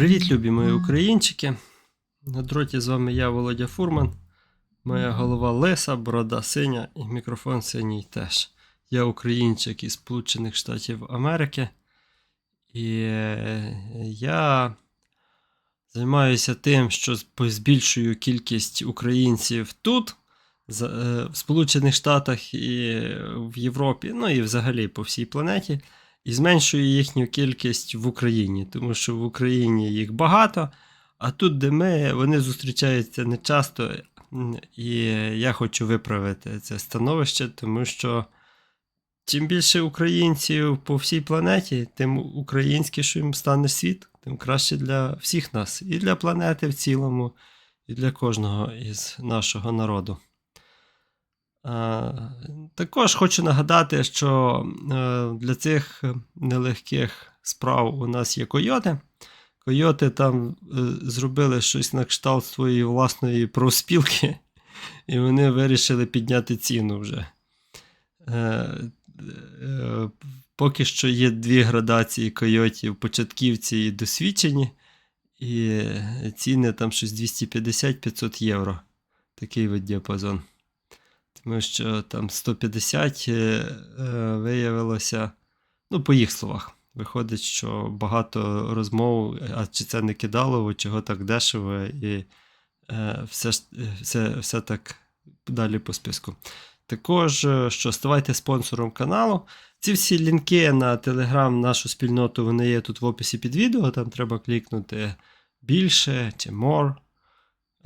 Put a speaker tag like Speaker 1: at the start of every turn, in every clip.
Speaker 1: Привіт, любі мої українчики. На дроті з вами я, Володя Фурман. Моя голова лиса, борода синя і мікрофон синій теж. Я українчик із Сполучених Штатів Америки. І е, я займаюся тим, що збільшую кількість українців тут, е, в Сполучених Штатах і в Європі, ну і взагалі по всій планеті і зменшує їхню кількість в Україні, тому що в Україні їх багато, а тут, де ми, вони зустрічаються не часто. І я хочу виправити це становище, тому що чим більше українців по всій планеті, тим українськішим стане світ, тим краще для всіх нас, і для планети в цілому, і для кожного із нашого народу. А, Також хочу нагадати, що е, для цих нелегких справ у нас є койоти. Койоти там е, зробили щось на кшталт своєї власної профспілки, і вони вирішили підняти ціну вже. Е, е, Поки що є дві градації койотів: початківці і досвідчені, і ціни там щось 250-500 євро. Такий от діапазон. Тому що там 150 е, е, виявилося, ну, по їх словах. Виходить, що багато розмов, а чи це не кидалово, чого так дешево, і е, все, все, все так далі по списку. Також, що ставайте спонсором каналу. Ці всі лінки на телеграм, нашу спільноту, вони є тут в описі під відео. Там треба клікнути більше чи more.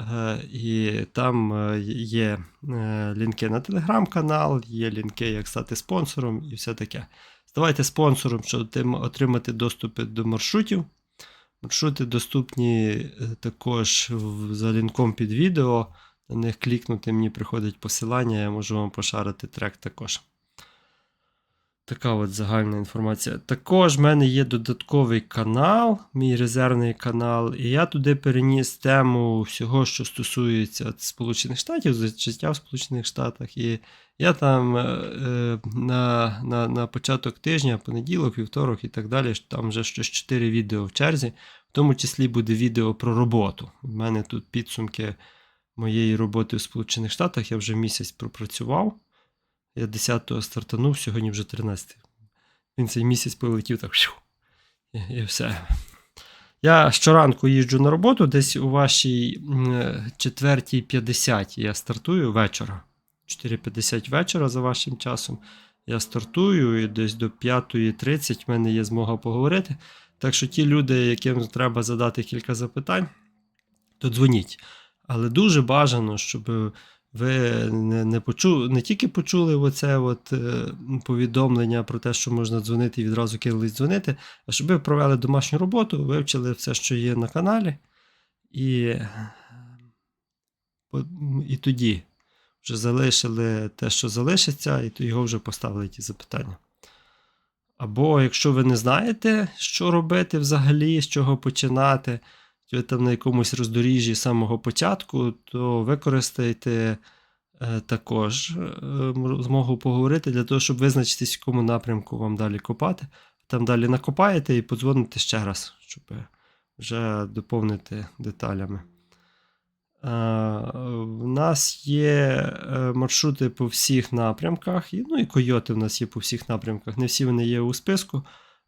Speaker 1: Е, І там е, є е, лінки на телеграм-канал, є лінки, як стати спонсором і все таке. Ставайте спонсором, щоб отримати доступи до маршрутів. Маршрути доступні також за лінком під відео. На них клікнути, мені приходить посилання, я можу вам пошарити трек також. Така от загальна інформація. Також в мене є додатковий канал, мій резервний канал, і я туди переніс тему всього, що стосується Сполучених Штатів, життя в Сполучених Штатах. І я там е, е, на, на, на початок тижня, понеділок, вівторок і так далі, там вже щось 4 відео в черзі, в тому числі буде відео про роботу. У мене тут підсумки моєї роботи в Сполучених Штатах. Я вже місяць пропрацював. Я 10-го стартанув, сьогодні вже 13. Він цей місяць полетів так. І, і все. Я щоранку їжджу на роботу, десь у вашій м, е, 4.50 я стартую вечора. 4.50 вечора за вашим часом. Я стартую і десь до 5.30 в мене є змога поговорити. Так що ті люди, яким треба задати кілька запитань, то дзвоніть. Але дуже бажано, щоб ви не, не, почу, не тільки почули оце от, е, повідомлення про те, що можна дзвонити і відразу кинулись дзвонити, а щоб ви провели домашню роботу, вивчили все, що є на каналі, і, і тоді вже залишили те, що залишиться, і його вже поставили ті запитання. Або якщо ви не знаєте, що робити взагалі, з чого починати, ви там на якомусь роздоріжжі самого початку, то використайте е, також е, змогу поговорити для того, щоб визначитись, в якому напрямку вам далі копати. Там далі накопаєте і подзвоните ще раз, щоб вже доповнити деталями. Е, В нас є е, маршрути по всіх напрямках, ну і койоти в нас є по всіх напрямках. Не всі вони є у списку,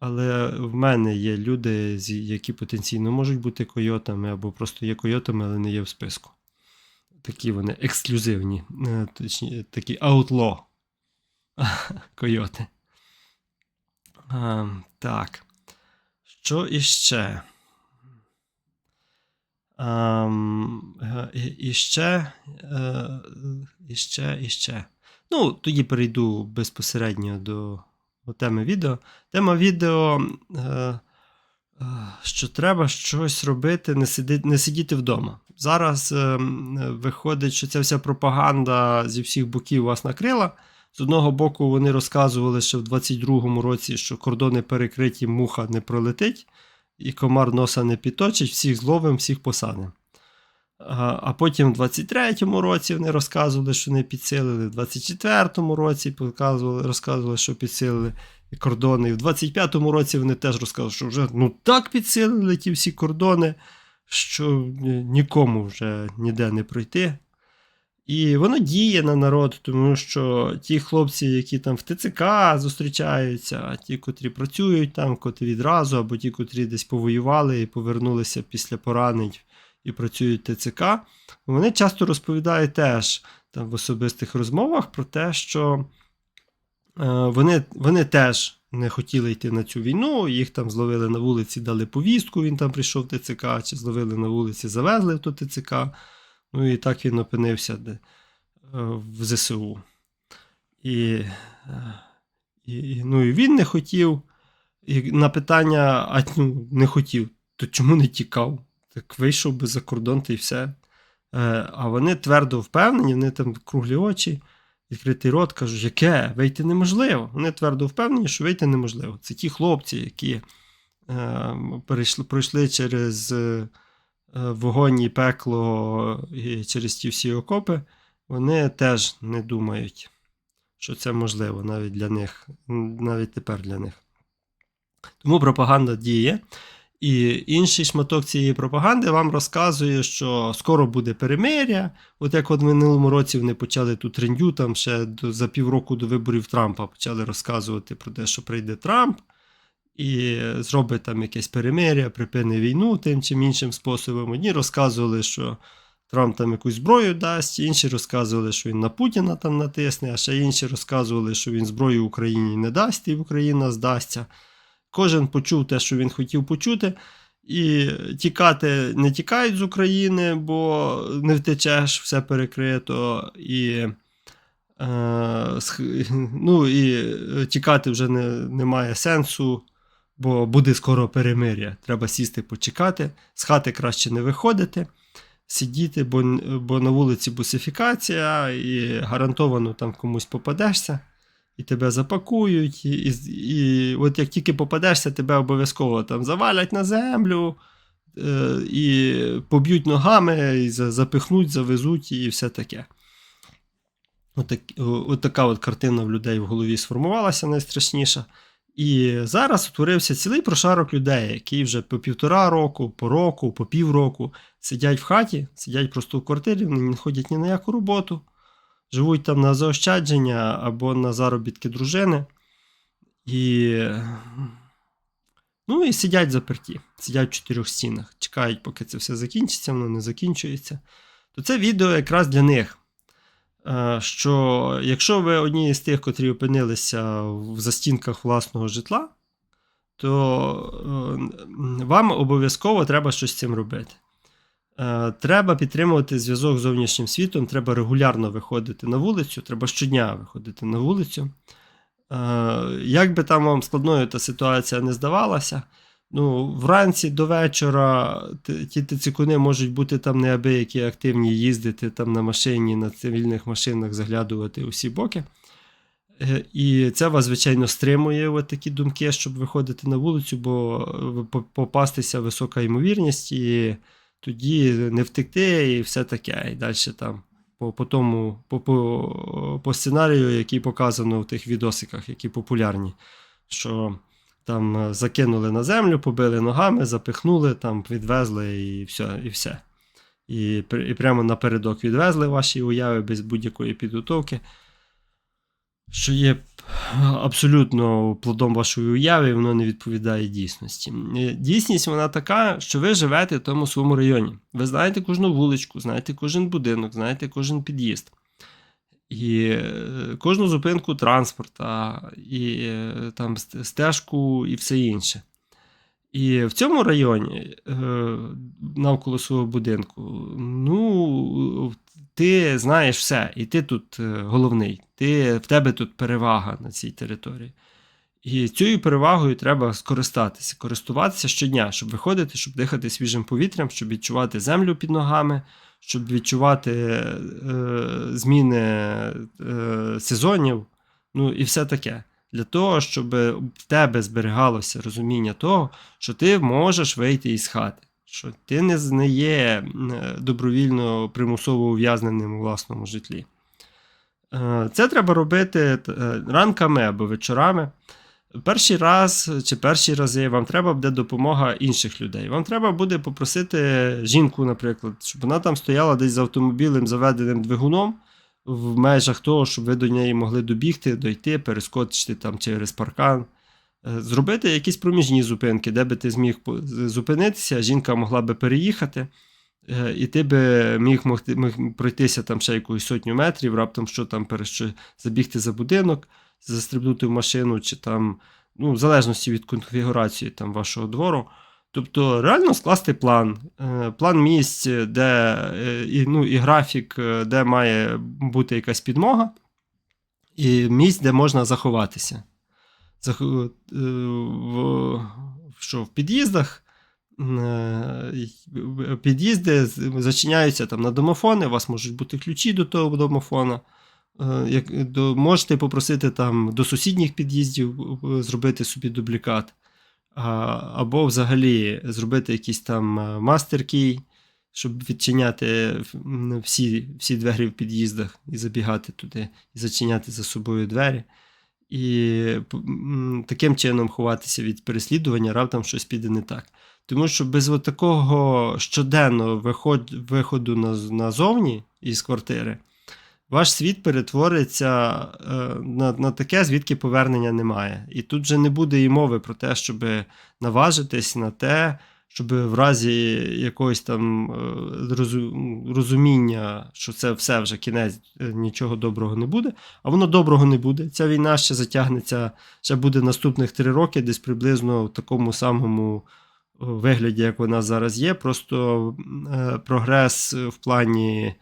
Speaker 1: але в мене є люди, які потенційно можуть бути койотами, або просто є койотами, але не є в списку. Такі вони ексклюзивні, е, точні, такі outlaw койоти. А, так. Що іще? Е, і ще, е, і ще, і ще. Ну, тоді перейду безпосередньо до теми відео. Тема відео, е, е, що треба щось робити, не, сиди, не сидіти вдома. Зараз е, виходить, що ця вся пропаганда зі всіх боків вас накрила. З одного боку, вони розказували ще в 22-му році, що кордони перекриті, муха не пролетить, і комар носа не підточить, всіх зловим, всіх посадимо. А, потім в 23-му році вони розказували, що не підсилили, в 24-му році показували, розказували, що підсилили. кордони. І в 25-му році вони теж розказали, що вже ну так підсилили ті всі кордони, що нікому вже ніде не пройти. І воно діє на народ, тому що ті хлопці, які там в ТЦК зустрічаються, а ті, котрі працюють там, котрі відразу, або ті, котрі десь повоювали і повернулися після поранень і працюють ТЦК, вони часто розповідають теж там в особистих розмовах про те, що е, вони, вони теж не хотіли йти на цю війну, їх там зловили на вулиці, дали повістку, він там прийшов в ТЦК, чи зловили на вулиці, завезли в то ТЦК. Ну і так він опинився де, е, в ЗСУ. Е, і, і, ну, і він не хотів. І на питання, а ну, не хотів, то чому не тікав? Так вийшов би за кордон та й все. Е, а вони твердо впевнені, вони там круглі очі, відкритий рот, кажуть, яке? Вийти неможливо. Вони твердо впевнені, що вийти неможливо. Це ті хлопці, які е, перейшли, пройшли через е, вогонь і пекло і через ті всі окопи, вони теж не думають, що це можливо навіть для них, навіть тепер для них. Тому пропаганда діє. І інший шматок цієї пропаганди вам розказує, що скоро буде перемиря. От як от в минулому році вони почали тут трендю, там ще до, за півроку до виборів Трампа почали розказувати про те, що прийде Трамп і зробить там якесь перемиря, припини війну тим чи іншим способом. Одні розказували, що Трамп там якусь зброю дасть, інші розказували, що він на Путіна там натисне, а ще інші розказували, що він зброю Україні не дасть, і Україна здасться. Кожен почув те, що він хотів почути, і тікати не тікають з України, бо не втечеш, все перекрито. І, е, ну, і тікати вже не, немає сенсу, бо буде скоро перемир'я. Треба сісти почекати, з хати краще не виходити, сидіти, бо, бо на вулиці бусифікація, і гарантовано там комусь попадешся і тебе запакують, і, і, і от як тільки попадешся, тебе обов'язково там завалять на землю, е, і поб'ють ногами, і запихнуть, завезуть, і все таке. От, так, от така от картина в людей в голові сформувалася найстрашніша. І зараз утворився цілий прошарок людей, які вже по півтора року, по року, по півроку сидять в хаті, сидять просто в квартирі, вони не ходять ні на яку роботу живуть там на заощадження або на заробітки дружини. І, ну, і сидять заперті, сидять в чотирьох стінах, чекають, поки це все закінчиться, воно не закінчується. То це відео якраз для них. Е, Що якщо ви одні з тих, котрі опинилися в застінках власного житла, то е, вам обов'язково треба щось з цим робити. Е, Треба підтримувати зв'язок з зовнішнім світом, треба регулярно виходити на вулицю, треба щодня виходити на вулицю. Е, Як би там вам складною та ситуація не здавалася, ну, вранці до вечора ті тицикуни можуть бути там неабиякі активні, їздити там на машині, на цивільних машинах, заглядувати у всі боки. Е, І це вас, звичайно, стримує от такі думки, щоб виходити на вулицю, бо попастися висока ймовірність, і тоді не втекти, і все таке. І далі там по, по тому, по, по, по сценарію, який показано в тих відосиках, які популярні, що там е, закинули на землю, побили ногами, запихнули, там відвезли і все. І все. І, і прямо напередок відвезли ваші уяви без будь-якої підготовки що є абсолютно плодом вашої уяви, воно не відповідає дійсності. Е, Дійсність вона така, що ви живете в тому своєму районі. Ви знаєте кожну вуличку, знаєте кожен будинок, знаєте кожен під'їзд. І е, кожну зупинку транспорта, і е, там стежку, і все інше. І в цьому районі, навколо свого будинку, ну, ти знаєш все, і ти тут е, головний, ти, в тебе тут перевага на цій території. І цією перевагою треба скористатися, користуватися щодня, щоб виходити, щоб дихати свіжим повітрям, щоб відчувати землю під ногами, щоб відчувати е, зміни е, сезонів, ну і все таке. Для того, щоб в тебе зберігалося розуміння того, що ти можеш вийти із хати, що ти не, не є добровільно примусово ув'язненим у власному житлі. Е, Це треба робити е, ранками або вечорами. Перший раз чи перші рази вам треба буде допомога інших людей. Вам треба буде попросити жінку, наприклад, щоб вона там стояла десь з автомобілем заведеним двигуном в межах того, щоб ви до неї могли добігти, дойти, перескочити там через паркан. Е, Зробити якісь проміжні зупинки, де би ти зміг зупинитися, жінка могла би переїхати, е, і ти би міг, міг пройтися там ще якусь сотню метрів, раптом що там перещо, забігти за будинок, застрибнути в машину, чи там, ну, в залежності від конфігурації там, вашого двору. Тобто реально скласти план, е, план місць, де і, ну, і графік, де має бути якась підмога, і місць, де можна заховатися. Е, в, що в під'їздах е, під'їзди зачиняються там на домофони, у вас можуть бути ключі до того домофона. Е, Як, до, можете попросити там до сусідніх під'їздів зробити собі дублікат. А, або взагалі зробити якийсь там мастер-кій, щоб відчиняти всі, всі двері в під'їздах і забігати туди, і зачиняти за собою двері. І таким чином ховатися від переслідування, раптом щось піде не так. Тому що без такого щоденного виходу назовні із квартири, ваш світ перетвориться е, на, на таке, звідки повернення немає. І тут вже не буде і мови про те, щоб наважитись на те, щоб в разі якогось там е, розуміння, що це все вже кінець, е, нічого доброго не буде. А воно доброго не буде. Ця війна ще затягнеться, ще буде наступних три роки, десь приблизно в такому самому е, вигляді, як вона зараз є. Просто прогрес в плані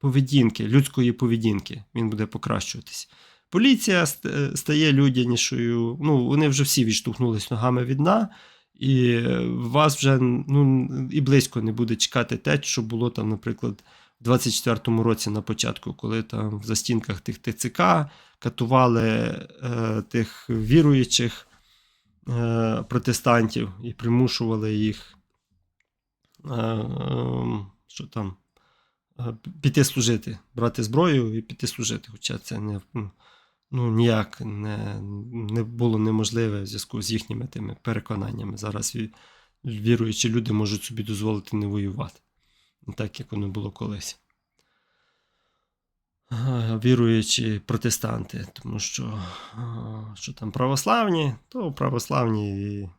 Speaker 1: поведінки, людської поведінки, він буде покращуватись. Поліція е, стає людянішою. Ну, вони вже всі відштовхнулись ногами від дна, і е, вас вже ну, і близько не буде чекати те, що було там, наприклад, в 24-му році на початку, коли там в застінках тих ТЦК катували е, тих віруючих е, протестантів і примушували їх е, е, що там, е, піти служити, брати зброю і піти служити. Хоча це не, ну, ніяк не, не було неможливе в зв'язку з їхніми тими переконаннями. Зараз ві- віруючі люди можуть собі дозволити не воювати, так як воно було колись. Віруючі протестанти, тому що, що там православні, то православні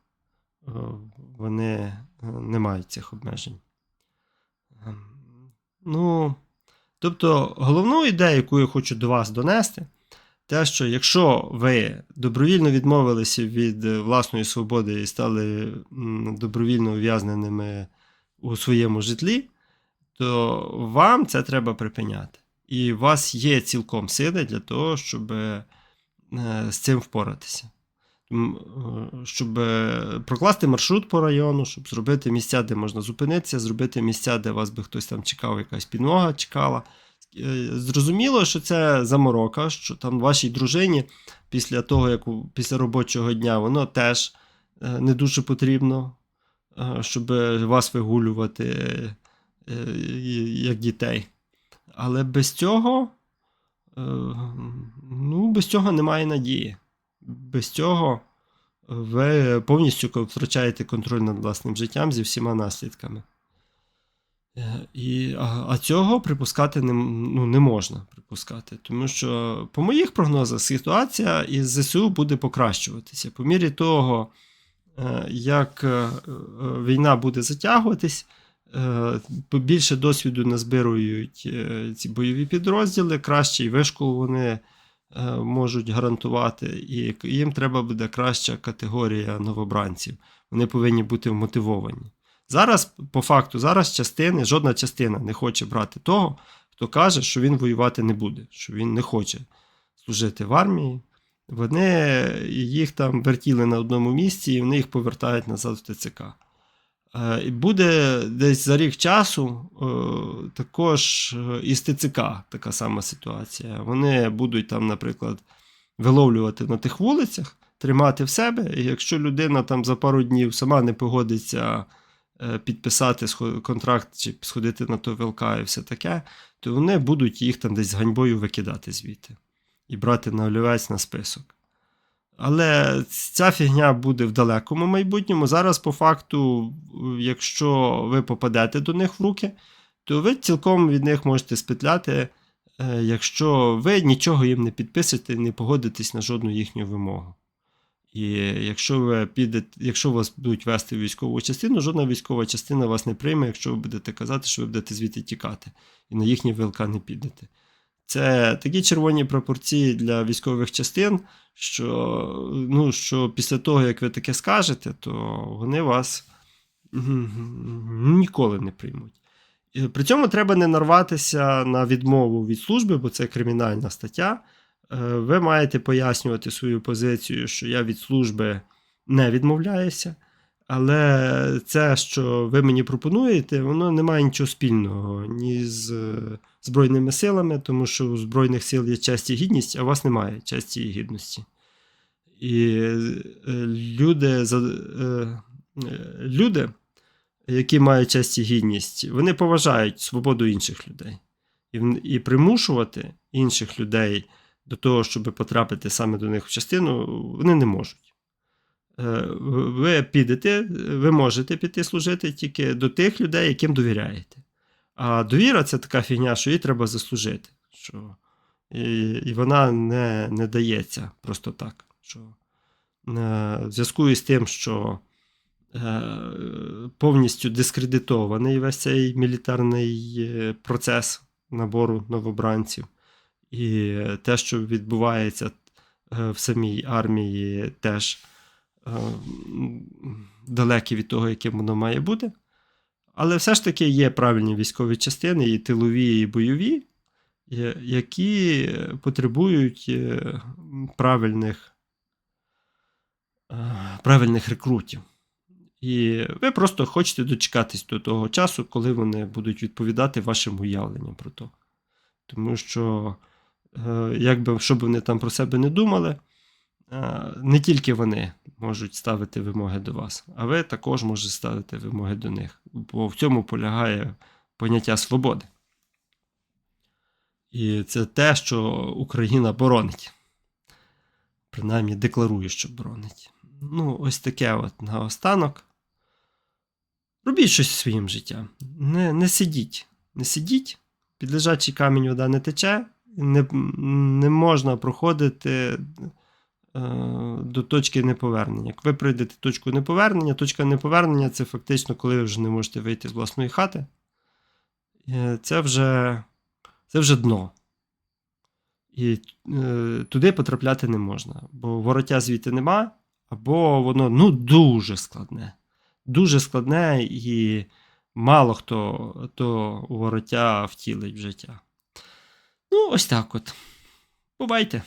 Speaker 1: вони не мають цих обмежень. Ем, Ну, тобто, головну ідею, яку я хочу до вас донести, те, що якщо ви добровільно відмовилися від е, власної свободи і стали добровільно ув'язненими у своєму житлі, то вам це треба припиняти. І у вас є цілком сили для того, щоб е, з цим впоратися. Е, Щоб прокласти маршрут по району, щоб зробити місця, де можна зупинитися, зробити місця, де вас би хтось там чекав, якась підмога чекала. Е, Зрозуміло, що це заморока, що там вашій дружині після того, як після робочого дня, воно теж е, не дуже потрібно, е, щоб вас вигулювати як дітей. Але без цього, ну, без цього немає надії. Без цього ви повністю втрачаєте контроль над власним життям зі всіма наслідками. Е, І, а, а цього припускати не, ну, не можна припускати, тому що, по моїх прогнозах, ситуація із ЗСУ буде покращуватися. По мірі того, е, як е, війна буде затягуватись, більше досвіду назбирують ці бойові підрозділи, кращий вишкол вони е, можуть гарантувати, і їм треба буде краща категорія новобранців. Вони повинні бути вмотивовані. Зараз, по факту, зараз частини, жодна частина не хоче брати того, хто каже, що він воювати не буде, що він не хоче служити в армії. Вони їх там вертіли на одному місці, і вони їх повертають назад в ТЦК. Е, І буде десь за рік часу е, також е, із ТЦК така сама ситуація. Вони будуть там, наприклад, виловлювати на тих вулицях, тримати в себе. І якщо людина там за пару днів сама не погодиться підписати контракт чи сходити на той ВЛК і все таке, то вони будуть їх там десь з ганьбою викидати звідти. і брати на олівець на список. Але ця фігня буде в далекому майбутньому. Зараз, по факту, якщо ви попадете до них в руки, то ви цілком від них можете спетляти, е, якщо ви нічого їм не підписуєте, не погодитесь на жодну їхню вимогу. І якщо ви підете, якщо вас будуть вести в військову частину, жодна військова частина вас не прийме, якщо ви будете казати, що ви будете звідти тікати, і на їхні ВЛК не підете. Це такі червоні пропорції для військових частин, що, ну, що після того, як ви таке скажете, то вони вас ніколи не приймуть. При цьому треба не нарватися на відмову від служби, бо це кримінальна стаття. Е, Ви маєте пояснювати свою позицію, що я від служби не відмовляюся. Але це, що ви мені пропонуєте, воно не має нічого спільного ні з е, Збройними силами, тому що у Збройних сил є честь і гідність, а у вас немає честі і гідності. І е, люди, люди, які мають честь і гідність, вони поважають свободу інших людей. І примушувати інших людей до того, щоб потрапити саме до них в частину, вони не можуть. Е, Ви підете, ви можете піти служити тільки до тих людей, яким довіряєте. А довіра це така фігня, що її треба заслужити. Що... І, вона не, не дається просто так. Що... е, В зв'язку із тим, що е, повністю дискредитований весь цей мілітарний процес набору новобранців. І те, що відбувається е, в самій армії, теж е, м, далеке від того, яким воно має бути. Але все ж таки є правильні військові частини, і тилові, і бойові, які потребують е, правильних, правильних рекрутів. І ви просто хочете дочекатись до того часу, коли вони будуть відповідати вашим уявленням про то. Тому що, якби що б вони там про себе не думали, е, не тільки вони можуть ставити вимоги до вас, а ви також можете ставити вимоги до них. Бо в цьому полягає поняття свободи. І це те, що Україна боронить. Принаймні декларує, що боронить. Ну, ось таке от наостанок. Робіть щось своїм життям. Не, не сидіть. Не сидіть, під лежачий камінь вода не тече, не, не можна проходити е, до точки неповернення. Як ви прийдете точку неповернення, точка неповернення це фактично, коли ви вже не можете вийти з власної хати. Е, Це вже, це вже дно. І е, туди потрапляти не можна, бо вороття звідти нема, або воно ну, дуже складне. Дуже складне і мало хто то вороття втілить в життя. Ну, ось так от. Бувайте!